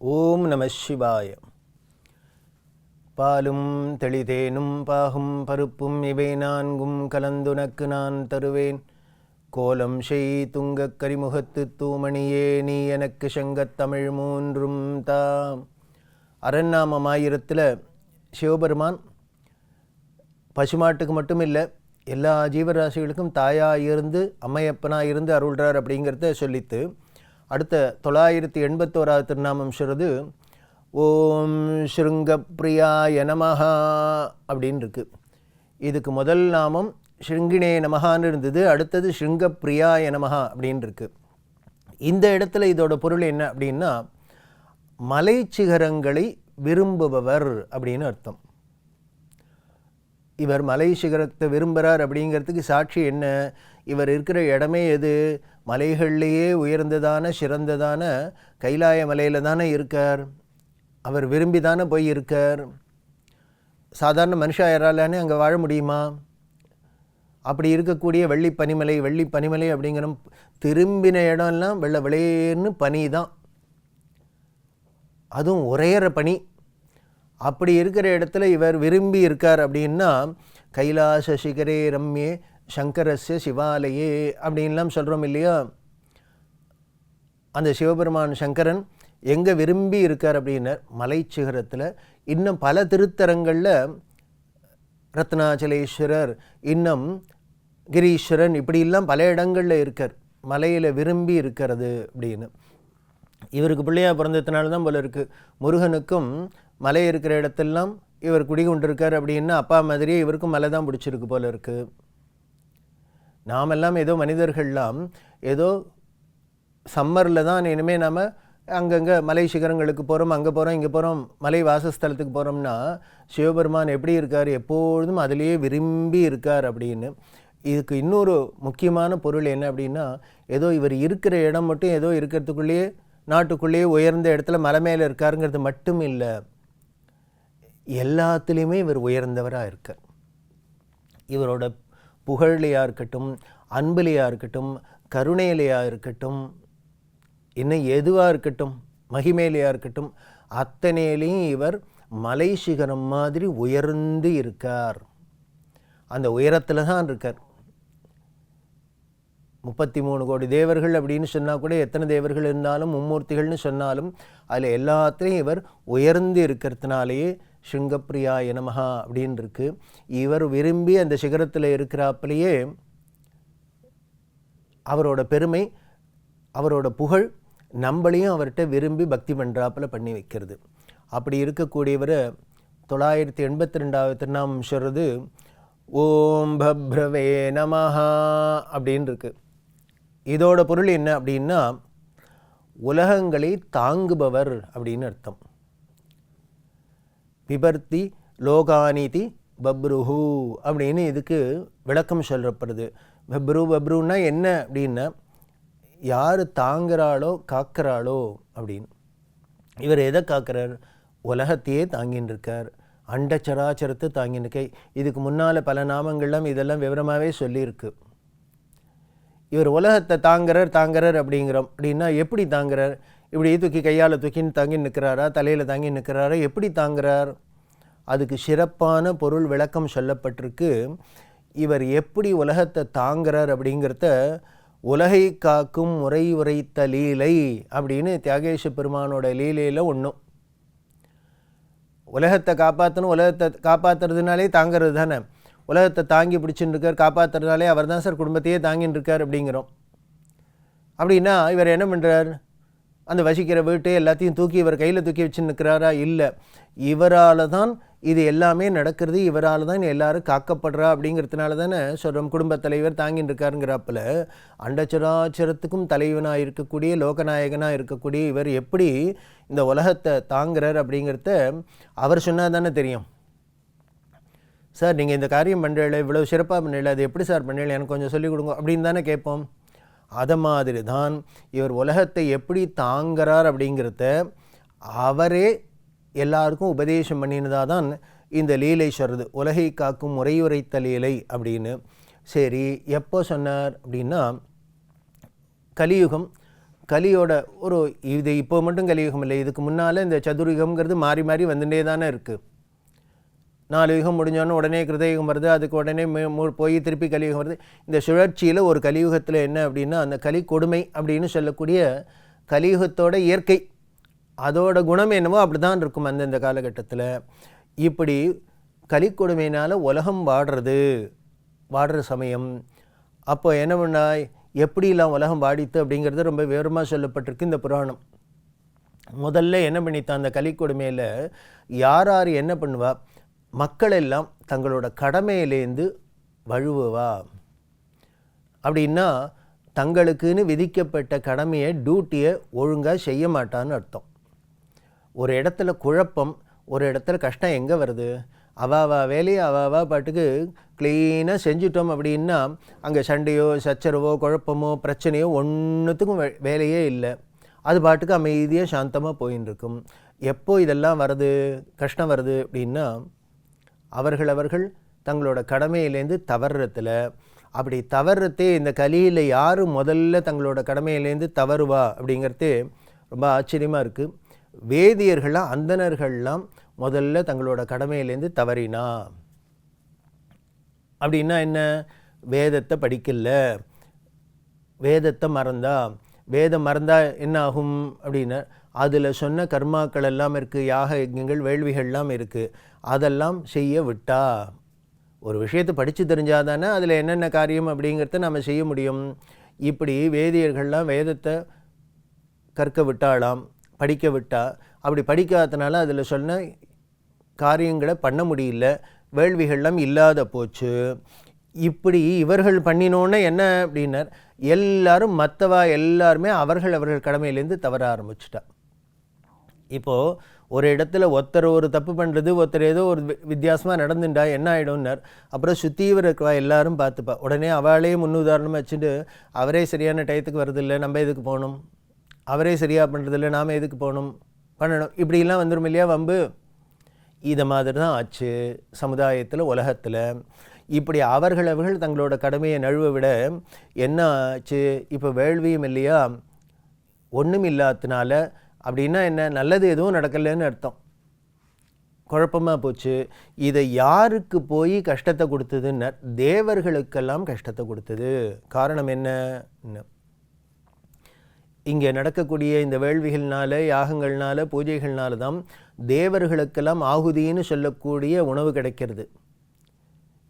ஓம் நம சிவாய. பாலும் தெளிதேனும் பாகும் பருப்பும் இவை நான்கும் கலந்துனக்கு நான் தருவேன். கோலம் செய் துங்கக் கரிமுகத்து தூமணியே நீ எனக்கு சங்கத்தமிழ் மூன்றும் தாம் அரண்நாமம் ஆயிரத்தில் சிவபெருமான் பசுமாட்டுக்கு மட்டும் இல்லை எல்லா ஜீவராசிகளுக்கும் தாயாக இருந்து அம்மையப்பனாக இருந்து அருள்றார் அப்படிங்கிறத சொல்லித்து அடுத்த தொள்ளாயிரத்தி எண்பத்தோராவது திருநாமம் சொல்கிறது ஓம் ஸ்ருங்கப்பிரியாய நமஹா அப்படின்னு இருக்கு. இதுக்கு முதல் நாமம் ஸ்ருங்கினே நமஹான்னு இருந்தது. அடுத்தது ஸ்ருங்கப்பிரியாய நமஹா அப்படின்னு இருக்கு. இந்த இடத்துல இதோட பொருள் என்ன அப்படின்னா மலை சிகரங்களை விரும்புபவர் அப்படின்னு அர்த்தம். இவர் மலை சிகரத்தை விரும்புகிறார் அப்படிங்கிறதுக்கு சாட்சி என்ன? இவர் இருக்கிற இடமே எது? மலைகள்லேயே உயர்ந்ததான சிறந்ததான கைலாய மலையில் தானே இருக்கார். அவர் விரும்பி தானே போய் இருக்கார். சாதாரண மனுஷா யாராலானே அங்கே வாழ முடியுமா? அப்படி இருக்கக்கூடிய வெள்ளி பனிமலை வெள்ளி பனிமலை அப்படிங்கிற திரும்பின இடம்லாம் வெள்ளை விளையேன்னு பனி தான் அதுவும் உரையிற பனி. அப்படி இருக்கிற இடத்துல இவர் விரும்பி இருக்கார் அப்படின்னா கைலாச சிகரே ரம்யே சங்கரஸ்ய சிவாலயே அப்படின்லாம் சொல்கிறோம் இல்லையா? அந்த சிவபெருமான் சங்கரன் எங்கே விரும்பி இருக்கார் அப்படின்னார் மலைச்சிகரத்தில் இன்னும் பல திருத்தரங்களில் ரத்னாச்சலேஸ்வரர் இன்னும் கிரீஸ்வரன் இப்படியெல்லாம் பல இடங்களில் இருக்கார். மலையில் விரும்பி இருக்கிறது அப்படின்னு. இவருக்கு பிள்ளையாக பிறந்ததுனால தான் போல இருக்குது முருகனுக்கும் மலை இருக்கிற இடத்தெல்லாம் இவர் குடிகொண்டிருக்கார் அப்படின்னா அப்பா மாதிரியே இவருக்கும் மலை தான் பிடிச்சிருக்கு போல இருக்குது நாமெல்லாம் ஏதோ மனிதர்கள்லாம் ஏதோ சம்மரில் தான் இனிமேல் நாம் அங்கங்கே மலை சிகரங்களுக்கு போகிறோம் அங்கே போகிறோம் இங்கே போகிறோம் மலை வாசஸ்தலத்துக்கு போகிறோம்னா சிவபெருமான் எப்படி இருக்கார் எப்பொழுதும் அதிலேயே விரும்பி இருக்கார் அப்படின்னு. இதுக்கு இன்னொரு முக்கியமான பொருள் என்ன அப்படின்னா ஏதோ இவர் இருக்கிற இடம் மட்டும் ஏதோ இருக்கிறதுக்குள்ளேயே நாட்டுக்குள்ளேயே உயர்ந்த இடத்துல மலை மேலே இருக்காருங்கிறது மட்டும் இல்லை. எல்லாத்துலேயுமே இவர் உயர்ந்தவராக இருக்கார். இவரோட புகழ்லையாக இருக்கட்டும் அன்புலையாக இருக்கட்டும் கருணையிலையாக இருக்கட்டும் இன்னும் எதுவாக இருக்கட்டும் மகிமேலையாக இருக்கட்டும் அத்தனையிலையும் இவர் மலை சிகரம் மாதிரி உயர்ந்து இருக்கார். அந்த உயரத்தில் தான் இருக்கார். முப்பத்தி மூணு கோடி தேவர்கள் அப்படின்னு சொன்னால் கூட எத்தனை தேவர்கள் இருந்தாலும் மும்மூர்த்திகள்னு சொன்னாலும் அதில் எல்லாத்துலேயும் இவர் உயர்ந்து இருக்கிறதுனாலேயே ஸ்ருங்கப்பிரியா எனமஹா அப்படின்னு இருக்கு இவர் விரும்பி அந்த சிகரத்தில் இருக்கிறாப்பிலேயே அவரோட பெருமை அவரோட புகழ் நம்மளையும் அவர்கிட்ட விரும்பி பக்தி பண்ணுறாப்புல பண்ணி வைக்கிறது. அப்படி இருக்கக்கூடியவர் தொள்ளாயிரத்தி எண்பத்தி ரெண்டாவது திருநாமம் சொல்கிறது ஓம் பப்ரவே நமஹா அப்படின்னு இருக்கு இதோட பொருள் என்ன அப்படின்னா உலகங்களை தாங்குபவர் அப்படின்னு அர்த்தம். விபர்த்தி லோகானிதி பப்ருஹு அப்படின்னு இதுக்கு விளக்கம் சொல்லப்படுது பப்ரு பப்ருன்னா என்ன அப்படின்னா யார் தாங்குறாளோ காக்கிறாளோ அப்படின்னு. இவர் எதை காக்கிறார்? உலகத்தையே தாங்கின்னு இருக்கார். அண்டச்சராச்சரத்தை தாங்கின்னு இருக்க. இதுக்கு முன்னால் பல நாமங்கள்லாம் இதெல்லாம் விவரமாகவே சொல்லியிருக்கு. இவர் உலகத்தை தாங்குறார் தாங்குறார் அப்படிங்கிறோம். அப்படின்னா எப்படி தாங்குறார்? இப்படி தூக்கி கையால் தூக்கின்னு தாங்கி நிற்கிறாரா தலையில் தாங்கி நிற்கிறாரா எப்படி தாங்குறார்? அதுக்கு சிறப்பான பொருள் விளக்கம் சொல்லப்பட்டிருக்கு. இவர் எப்படி உலகத்தை தாங்குறார் அப்படிங்கிறத உலகை காக்கும் முறை உரைத்த லீலை அப்படின்னு தியாகேஷ பெருமானோட லீலையில் ஒன்றும் உலகத்தை காப்பாற்றணும் உலகத்தை காப்பாற்றுறதுனாலே தாங்கிறது தானே? உலகத்தை தாங்கி பிடிச்சின்னு இருக்கார் காப்பாற்றுறதுனாலே அவர் தான் சார் குடும்பத்தையே தாங்கின்னு இருக்கார் அப்படிங்கிறோம். அப்படின்னா இவர் என்ன பண்ணுறார் அந்த வசிக்கிற வீட்டு எல்லாத்தையும் தூக்கி இவர் கையில் தூக்கி வச்சுன்னு இருக்கிறாரா இல்லை. இவரால் தான் இது எல்லாமே நடக்கிறது. இவரால் தான் எல்லாரும் காக்கப்படுறா அப்படிங்கிறதுனால தானே சொல்கிறோம் குடும்பத் தலைவர் தாங்கின்னு இருக்காருங்கிறாப்பில் அண்டச்சராச்சரத்துக்கும் தலைவனாக இருக்கக்கூடிய லோகநாயகனாக இருக்கக்கூடிய இவர் எப்படி இந்த உலகத்தை தாங்குறார் அப்படிங்கிறத அவர் சொன்னால் தானே தெரியும். சார் நீங்கள் இந்த காரியம் பண்ணுறீங்களே இவ்வளோ சிறப்பாக பண்ணல அது எப்படி சார் பண்ணல எனக்கு கொஞ்சம் சொல்லிக் கொடுங்க. அப்படின்னு தானே கேட்போம். அதை மாதிரி தான் இவர் உலகத்தை எப்படி தாங்கிறார் அப்படிங்கிறத அவரே எல்லாருக்கும் உபதேசம் பண்ணினதாக தான் இந்த லீலை சொல்கிறது உலகை காக்கும் முறையுரைத்த லீலை அப்படின்னு. சரி எப்போ சொன்னார் அப்படின்னா கலியுகம். கலியோட ஒரு இது இப்போ மட்டும் கலியுகம் இல்லை இதுக்கு முன்னால் இந்த சதுரிகம்ங்கிறது மாறி மாறி வந்துட்டே தானே இருக்குது நாலு யுகம் முடிஞ்சோன்னு உடனே கிருதயுகம் வருது. அதுக்கு உடனே மு- போய் திருப்பி கலியுகம் வருது. இந்த சுழற்சியில் ஒரு கலியுகத்தில் என்ன அப்படின்னா அந்த கலி கொடுமை அப்படின்னு சொல்லக்கூடிய கலியுகத்தோட இயற்கை அதோட குணம் என்னவோ அப்படி தான் இருக்கும் அந்தந்த காலகட்டத்தில். இப்படி கலிக்கொடுமையினால் உலகம் வாடுறது வாடுற சமயம். அப்போ என்ன பண்ணா எப்படிலாம் உலகம் வாடித்து அப்படிங்கிறது ரொம்ப விவரமாக சொல்லப்பட்டிருக்கு இந்த புராணம். முதல்ல என்ன பண்ணித்தான் அந்த கலிக்கொடுமையில் யார் யார் என்ன பண்ணுவா மக்கள் எல்லாம் தங்களோட கடமையிலேருந்து வழுவுவா. அப்படின்னா தங்களுக்குன்னு விதிக்கப்பட்ட கடமையை டியூட்டியை ஒழுங்காக செய்ய மாட்டான்னு அர்த்தம். ஒரு இடத்துல குழப்பம் ஒரு இடத்துல கஷ்டம் எங்கே வருது? அவாவா வேலையை அவாவா பாட்டுக்கு க்ளீனாக செஞ்சுட்டோம் அப்படின்னா அங்கே சண்டையோ சச்சரவோ குழப்பமோ பிரச்சனையோ ஒன்றுத்துக்கும் வே- வேலையே இல்லை. அது பாட்டுக்கு அமைதியாக சாந்தமாக போயின்னு இருக்கும் எப்போ இதெல்லாம் வருது? கஷ்டம் வருது அப்படின்னா அவர்கள் அவர்கள் தங்களோட கடமையிலேருந்து தவறுறதுல அப்படி தவறுறதே இந்த கலியில் யார் முதல்ல தங்களோட கடமையிலேருந்து தவறுவா அப்படிங்கிறது ரொம்ப ஆச்சரியமாக இருக்குது வேதியர்கள்லாம் அந்தணர்கள்லாம் முதல்ல தங்களோட கடமையிலேருந்து தவறினா அப்படின்னா என்ன? வேதத்தை படிக்கல. வேதத்தை மறந்தா வேதம் மறந்தால் என்ன ஆகும் அப்படின்னா. அதில் சொன்ன கர்மாக்கள் எல்லாம் இருக்குது யாக யஜ்யங்கள் வேள்விகள்லாம் இருக்குது அதெல்லாம் செய்ய விட்டா? ஒரு விஷயத்தை படித்து தெரிஞ்சால் தானே அதில் என்னென்ன காரியம் அப்படிங்கிறத நம்ம செய்ய முடியும். இப்படி வேதியர்கள்லாம் வேதத்தை கற்க விட்டாலாம் படிக்க விட்டா. அப்படி படிக்காதனால அதில் சொன்ன காரியங்களை பண்ண முடியல. வேள்விகள்லாம் இல்லாத போச்சு. இப்படி இவர்கள் பண்ணினோன்னே என்ன அப்படின்னார்? எல்லாரும் மற்றவா எல்லாருமே அவர்கள் அவர்கள் கடமையிலேருந்து தவற ஆரம்பிச்சிட்டா இப்போது ஒரு இடத்துல ஒருத்தர் ஒரு தப்பு பண்ணுறது ஒருத்தர் ஏதோ ஒரு வித்தியாசமாக நடந்துட்டா என்ன ஆகிடும்னார் அப்புறம் சுத்தீவிர இருக்கவா எல்லாரும் பார்த்துப்பா. உடனே அவளே முன்னுதாரணமாக வச்சுட்டு அவரே சரியான டயத்துக்கு வரதில்லை நம்ம எதுக்கு போகணும்? அவரே சரியாக பண்ணுறதில்ல நாம் எதுக்கு போகணும்? பண்ணணும். இப்படிலாம் வந்துடும் இல்லையா வம்பு? இதை மாதிரி தான் ஆச்சு சமுதாயத்தில் உலகத்தில். இப்படி அவர்கள் அவர்கள் தங்களோட கடமையை நழுவ விட என்ன ஆச்சு இப்போ வேள்வியும் இல்லையா? ஒன்றும் இல்லாததுனால அப்படின்னா என்ன? நல்லது எதுவும் நடக்கலைன்னு அர்த்தம். குழப்பமாக போச்சு. இதை யாருக்கு போய் கஷ்டத்தை கொடுத்ததுன்னு? தேவர்களுக்கெல்லாம் கஷ்டத்தை கொடுத்தது. காரணம் என்ன? இங்கே நடக்கக்கூடிய இந்த வேள்விகள்னால யாகங்கள்னால பூஜைகள்னால தான் தேவர்களுக்கெல்லாம் ஆகுதின்னு சொல்லக்கூடிய உணவு கிடைக்கிறது.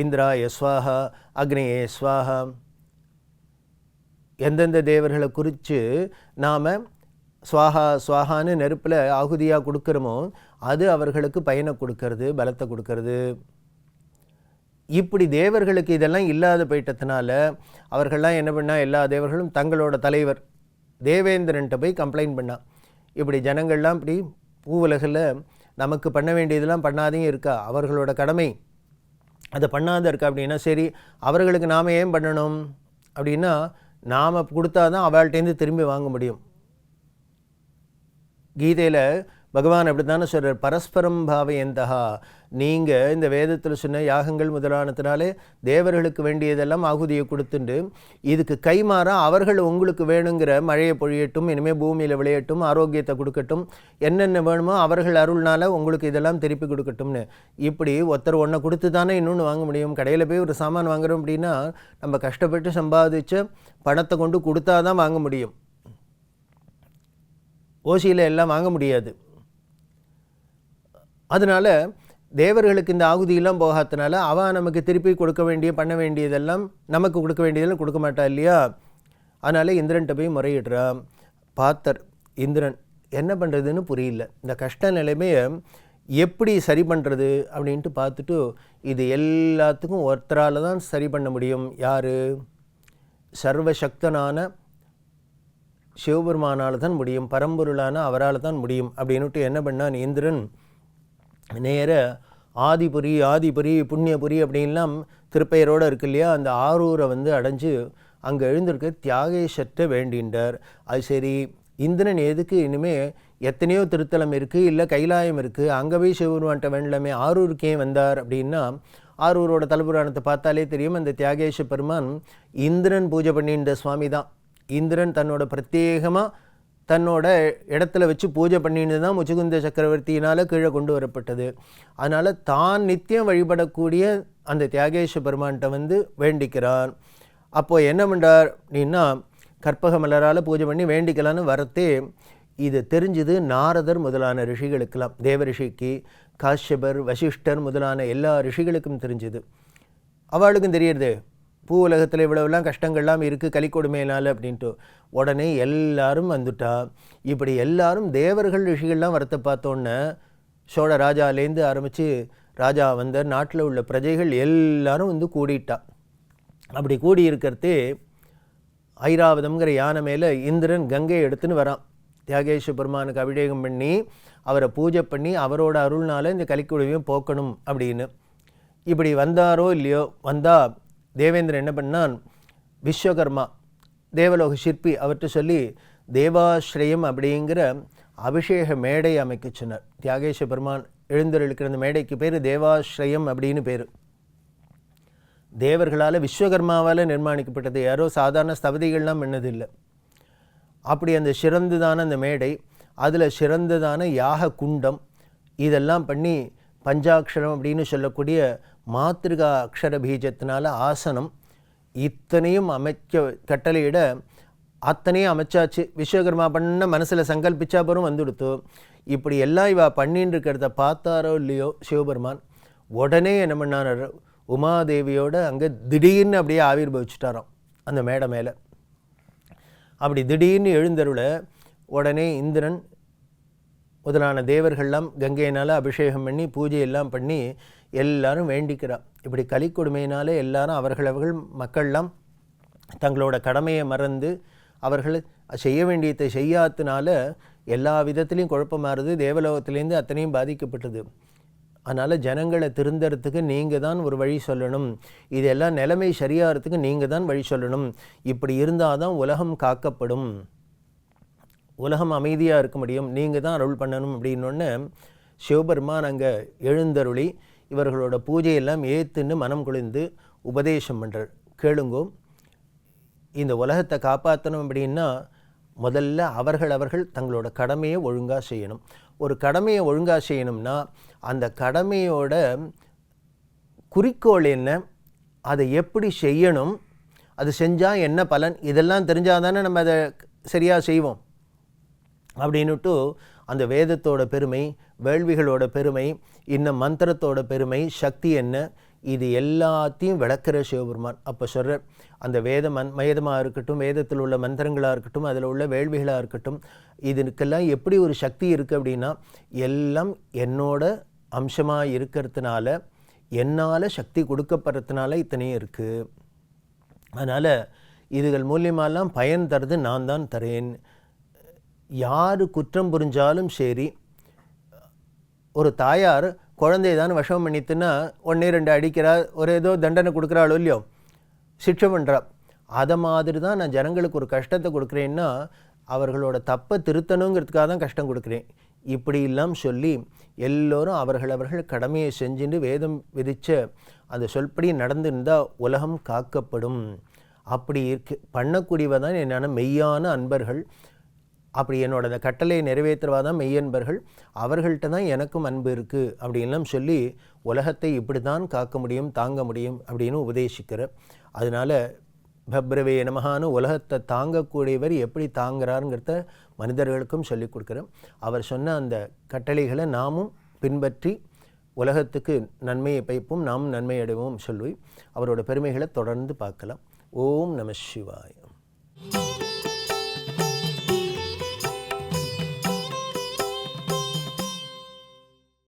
இந்திரா யஸ்வாஹா அக்னியே ஸ்வாஹா எந்தெந்த தேவர்களை குறித்து நாம் ஸ்வாஹா ஸ்வாஹான்னு நெருப்பில் ஆகுதியாக கொடுக்குறோமோ அது அவர்களுக்கு பயனை கொடுக்கறது பலத்தை கொடுக்கறது. இப்படி தேவர்களுக்கு இதெல்லாம் இல்லாத போயிட்டதுனால அவர்கள்லாம் என்ன பண்ணால் எல்லா தேவர்களும் தங்களோட தலைவர் தேவேந்திரன்ட்ட போய் கம்ப்ளைண்ட் பண்ணா. இப்படி ஜனங்கள்லாம் இப்படி பூவுலகில் நமக்கு பண்ண வேண்டியதெல்லாம் பண்ணாதையும் இருக்கா? அவர்களோட கடமை. அதை பண்ணாத இருக்கா அப்படின்னா சரி அவர்களுக்கு நாம் ஏன் பண்ணணும்? அப்படின்னா நாம் கொடுத்தா தான் அவள்கிட்டேருந்து திரும்பி வாங்க முடியும். கீதையில் பகவான் அப்படி தானே சொல்கிறார் பரஸ்பரம் பாவையந்தகா நீங்கள் இந்த வேதத்தில் சொன்ன யாகங்கள் முதலானதுனாலே தேவர்களுக்கு வேண்டியதெல்லாம் ஆகுதியை கொடுத்துண்டு இதுக்கு கைமாற அவர்கள் உங்களுக்கு வேணுங்கிற மழையை பொழியட்டும் இனிமேல் பூமியில் விளையட்டும் ஆரோக்கியத்தை கொடுக்கட்டும் என்னென்ன வேணுமோ அவர்கள் அருள்னால உங்களுக்கு இதெல்லாம் திருப்பி கொடுக்கட்டும்னு. இப்படி ஒருத்தர் ஒன்றை கொடுத்து தானே இன்னொன்று வாங்க முடியும். கடையில் போய் ஒரு சாமான் வாங்குறோம் அப்படின்னா நம்ம கஷ்டப்பட்டு சம்பாதிச்ச பணத்தை கொண்டு கொடுத்தா தான் வாங்க முடியும். ஓசியில் எல்லாம் வாங்க முடியாது. அதனால் தேவர்களுக்கு இந்த ஆகுதியெல்லாம் போகாதனால அவன் நமக்கு திருப்பி கொடுக்க வேண்டிய பண்ண வேண்டியதெல்லாம் நமக்கு கொடுக்க வேண்டியதெல்லாம் கொடுக்க மாட்டா இல்லையா? அதனால் இந்திரன்ட்ட போய் முறையிடுறா பார்த்தர் இந்திரன் என்ன பண்ணுறதுன்னு புரியல. இந்த கஷ்ட நிலைமையை எப்படி சரி பண்ணுறது அப்படின்ட்டு பார்த்துட்டு இது எல்லாத்துக்கும் ஒருத்தரால் தான் சரி பண்ண முடியும். யார்? சர்வசக்தனான சிவபெருமானால் தான் முடியும். பரம்பொருளான அவரால் தான் முடியும். அப்படின்னுட்டு என்ன பண்ணான் இந்திரன்? நேர ஆதிபுரி ஆதிபுரி புண்ணியபுரி அப்படின்லாம் திருப்பெயரோடு இருக்கு இல்லையா? அந்த ஆரூரை வந்து அடைஞ்சு அங்கே எழுந்திருக்க தியாகேஷற்ற வேண்டின்றார். அது சரி இந்திரன் எதுக்கு? இனிமே எத்தனையோ திருத்தலம் இருக்குது இல்லை கைலாயம் இருக்குது அங்கே போய் சிவபெருமான்ட்ட வேண்டலாமே ஆரூருக்கே வந்தார் அப்படின்னா ஆரூரோட தலைபுராணத்தை பார்த்தாலே தெரியும் அந்த தியாகேஷ பெருமான் இந்திரன் பூஜை பண்ணின்ற சுவாமி தான் இந்திரன் தன்னோட பிரத்யேகமாக தன்னோட இடத்துல வச்சு பூஜை பண்ணிட்டு தான் முச்சுகுந்த சக்கரவர்த்தியினால் கீழே கொண்டு வரப்பட்டது. அதனால் தான் நித்தியம் வழிபடக்கூடிய அந்த தியாகேஷ பெருமான்கிட்ட வந்து வேண்டிக்கிறான். அப்போது என்ன பண்ணுறார் அப்படின்னா கற்பக மலரால் பூஜை பண்ணி வேண்டிக்கலான்னு வரத்தே இது தெரிஞ்சுது நாரதர் முதலான ரிஷிகளுக்கெல்லாம் தேவ ரிஷிக்கு காஷ்யபர் வசிஷ்டர் முதலான எல்லா ரிஷிகளுக்கும் தெரிஞ்சுது. அவளுக்கும் தெரியறது பூ உலகத்தில் இவ்வளவுலாம் கஷ்டங்கள்லாம் இருக்குது கலிக்கொடுமையினால் அப்படின்ட்டு. உடனே எல்லாரும் வந்துட்டா. இப்படி எல்லாரும் தேவர்கள் ரிஷிகள்லாம் வரத்தை பார்த்தோன்னே சோழ ராஜாலேருந்து ஆரம்பித்து ராஜா வந்த நாட்டில் உள்ள பிரஜைகள் எல்லாரும் வந்து கூடிட்டா. அப்படி கூடி இருக்கிறதே ஐராவதம்ங்கிற யானை மேலே இந்திரன் கங்கையை எடுத்துன்னு வரான். தியாகேஸ்வர பெருமானுக்கு அபிஷேகம் பண்ணி அவரை பூஜை பண்ணி அவரோட அருள்னால இந்த கலிக்குழுவையும் போக்கணும் அப்படின்னு. இப்படி வந்தாரோ இல்லையோ வந்தால் தேவேந்திரன் என்ன பண்ணான்? விஸ்வகர்மா தேவலோக சிற்பி அவர்கிட்ட சொல்லி தேவாஸ்ரயம் அப்படிங்கிற அபிஷேக மேடை அமைக்க சொன்னார். தியாகேஷ பெருமான் எழுந்தருளிக்கிற அந்த மேடைக்கு பேர் தேவாஸ்ரயம் அப்படின்னு பேர். தேவர்களால் விஸ்வகர்மாவால் நிர்மாணிக்கப்பட்டது யாரோ சாதாரண ஸ்தபதிகள்லாம் பண்ணதில்லை. அப்படி அந்த சிறந்ததான அந்த மேடை அதில் சிறந்ததான யாக குண்டம் இதெல்லாம் பண்ணி பஞ்சாட்சரம் அப்படின்னு சொல்லக்கூடிய மாத்திருகா அக்ஷர பீஜத்தினால ஆசனம் இத்தனையும் அமைக்க கட்டளையிட அத்தனையும் அமைச்சாச்சு. விஸ்வகர்மா பண்ண மனசில் சங்கல்பிச்சா பிறகு வந்துடுத்து. இப்படி எல்லாம் இவா பண்ணின்னு இருக்கிறத பார்த்தாரோ இல்லையோ சிவபெருமான்? உடனே என்ன பண்ணார்? உமாதேவியோட அங்கே திடீர்னு அப்படியே ஆவிர்வவிச்சிட்டாராம் அந்த மேடை மேலே. அப்படி திடீர்னு எழுந்தருள உடனே இந்திரன் முதலான தேவர்கள்லாம் கங்கையினால் அபிஷேகம் பண்ணி பூஜை எல்லாம் பண்ணி எல்லாரும் வேண்டிக்கிறா. இப்படி கலிக்கொடுமையினாலே எல்லாரும் அவர்களவர்கள் மக்கள்லாம் தங்களோட கடமையை மறந்து அவர்கள் செய்ய வேண்டியதை செய்யாததுனால எல்லா விதத்துலேயும் குழப்பமாறுது தேவலோகத்துலேருந்து அத்தனையும் பாதிக்கப்பட்டது. அதனால் ஜனங்களை திருந்தறதுக்கு நீங்கள் தான் ஒரு வழி சொல்லணும். இதெல்லாம் நிலைமை சரியாகிறதுக்கு நீங்கள் தான் வழி சொல்லணும். இப்படி இருந்தால் தான் உலகம் காக்கப்படும். உலகம் அமைதியாக இருக்க முடியும். நீங்கள் தான் அருள் பண்ணணும் அப்படின்னொன்னு சிவபெருமான் அங்கே எழுந்தருளி இவர்களோட பூஜையெல்லாம் ஏத்துன்னு மனம் குளிர்ந்து உபதேசம் பண்ணுறார் கேளுங்கோ இந்த உலகத்தை காப்பாற்றணும் அப்படின்னா முதல்ல அவர்கள் அவர்கள் தங்களோட கடமையை ஒழுங்காக செய்யணும். ஒரு கடமையை ஒழுங்காக செய்யணும்னா அந்த கடமையோட குறிக்கோள் என்ன அதை எப்படி செய்யணும் அது செஞ்சால் என்ன பலன் இதெல்லாம் தெரிஞ்சால் தானே நம்ம அதை சரியாக செய்வோம். அப்படின்னுட்டு அந்த வேதத்தோட பெருமை வேள்விகளோட பெருமை இந்த மந்திரத்தோட பெருமை சக்தி என்ன? இது எல்லாத்தையும் விளக்குற சிவபெருமான். அப்போ சொல்கிற அந்த வேத மந் வேதமாக இருக்கட்டும் வேதத்தில் உள்ள மந்திரங்களாக இருக்கட்டும் அதில் உள்ள வேள்விகளாக இருக்கட்டும் இதுக்கெல்லாம் எப்படி ஒரு சக்தி இருக்குது அப்படின்னா எல்லாம் என்னோட அம்சமாக இருக்கிறதுனால என்னால் சக்தி கொடுக்கப்படுறதுனால இத்தனையும் இருக்குது அதனால் இதுகள் மூலியமாலாம் பயன் தருது நான் தான் தரேன். யார் குற்றம் புரிஞ்சாலும் சரி ஒரு தாயார் குழந்தைய தான் விஷம் பண்ணித்துன்னா ஒன்றே ரெண்டு அடிக்கிறா ஒரு ஏதோ தண்டனை கொடுக்குறாளோ இல்லையோ சிக்ஷை பண்ணுறா அதை மாதிரி தான் நான் ஜனங்களுக்கு ஒரு கஷ்டத்தை கொடுக்குறேன்னா அவர்களோட தப்பை திருத்தணுங்கிறதுக்காக தான் கஷ்டம் கொடுக்குறேன். இப்படியெல்லாம் சொல்லி எல்லோரும் அவர்கள் அவர்கள் கடமையை செஞ்சுட்டு வேதம் விதித்த அந்த சொல்படி நடந்திருந்தால் உலகம் காக்கப்படும். அப்படி இருக்கு. பண்ணக்கூடியவ தான் என்னென்ன மெய்யான அன்பர்கள். அப்படி என்னோட அந்த கட்டளையை நிறைவேற்றுவா தான் மெய்யன்பர்கள் அவர்கள்ட்ட தான் எனக்கும் அன்பு இருக்குது அப்படின்லாம் சொல்லி உலகத்தை இப்படி தான் காக்க முடியும் தாங்க முடியும் அப்படின்னு உபதேசிக்கிற அதனால் பப்ரவே நமகான்னு உலகத்தை தாங்கக்கூடியவர் எப்படி தாங்குறாருங்கிறத மனிதர்களுக்கும் சொல்லிக் கொடுக்குறேன் அவர் சொன்ன அந்த கட்டளைகளை நாமும் பின்பற்றி உலகத்துக்கு நன்மையை பைப்போம் நாமும் நன்மை அடைவோம் சொல்லி அவரோட பெருமைகளை தொடர்ந்து பார்க்கலாம். ஓம் நம சிவாயம்.